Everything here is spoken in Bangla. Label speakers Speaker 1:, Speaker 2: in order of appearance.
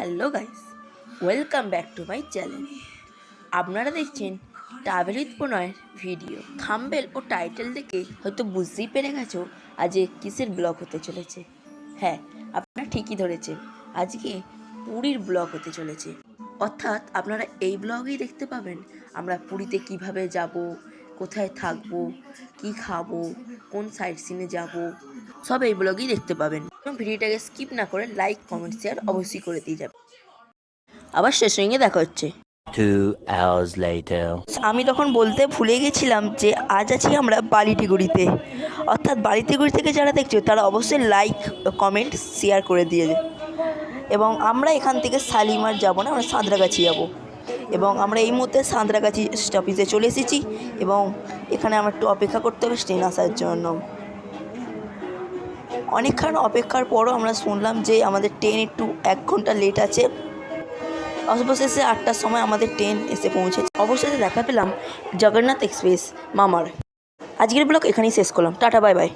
Speaker 1: Hello guys, welcome back to my channel. আপনারা দেখছেন ট্রাভেল উইথ প্রণয়ের ভিডিও। থাম্বেল ও টাইটেল দেখে হয়তো বুঝতেই পেরে গেছো আজকে কিসের ব্লগ হতে চলেছে। হ্যাঁ আপনারা ঠিকই ধরেছেন, আজকে পুরীর ব্লগ হতে চলেছে। অর্থাৎ আপনারা এই ব্লগেই দেখতে পাবেন, আমরা পুরীতে কীভাবে যাব, কোথায় থাকব, কি খাব, কোন সাইড সিনে যাব, সব এই ব্লগেই দেখতে পাবেন। ভিডিওটাকে স্কিপ না করে লাইক কমেন্ট শেয়ার অবশ্যই করে দিয়ে যাবে। আবার শেষ সঙ্গে দেখা হচ্ছে।
Speaker 2: Two hours later.
Speaker 1: আমি তখন বলতে ভুলে গেছিলাম যে আজ আছি আমরা বালিটিগুড়িতে। অর্থাৎ বালিটিগুড়ি থেকে যারা দেখছ তারা অবশ্যই লাইক কমেন্ট শেয়ার করে দিয়ে যে। এবং আমরা এখান থেকে শালিমার যাব না আমরা সাঁতরাগাছি যাব। এবং আমরা এই মুহূর্তে সাঁতরাগাছি স্টপেজে চলে এসেছি। এবং এখানে আমার একটু অপেক্ষা করতে হবে ট্রেন আসার জন্য। অনেকক্ষণ অপেক্ষার পরও আমরা শুনলাম যে আমাদের ট্রেন একটু এক ঘণ্টা লেট আছে। অবশেষে আটটার সময় আমাদের ট্রেন এসে পৌঁছেছে। অবশেষে দেখা পেলাম জগন্নাথ এক্সপ্রেস মামার। আজকের ব্লক এখানেই শেষ করলাম। Tata bye bye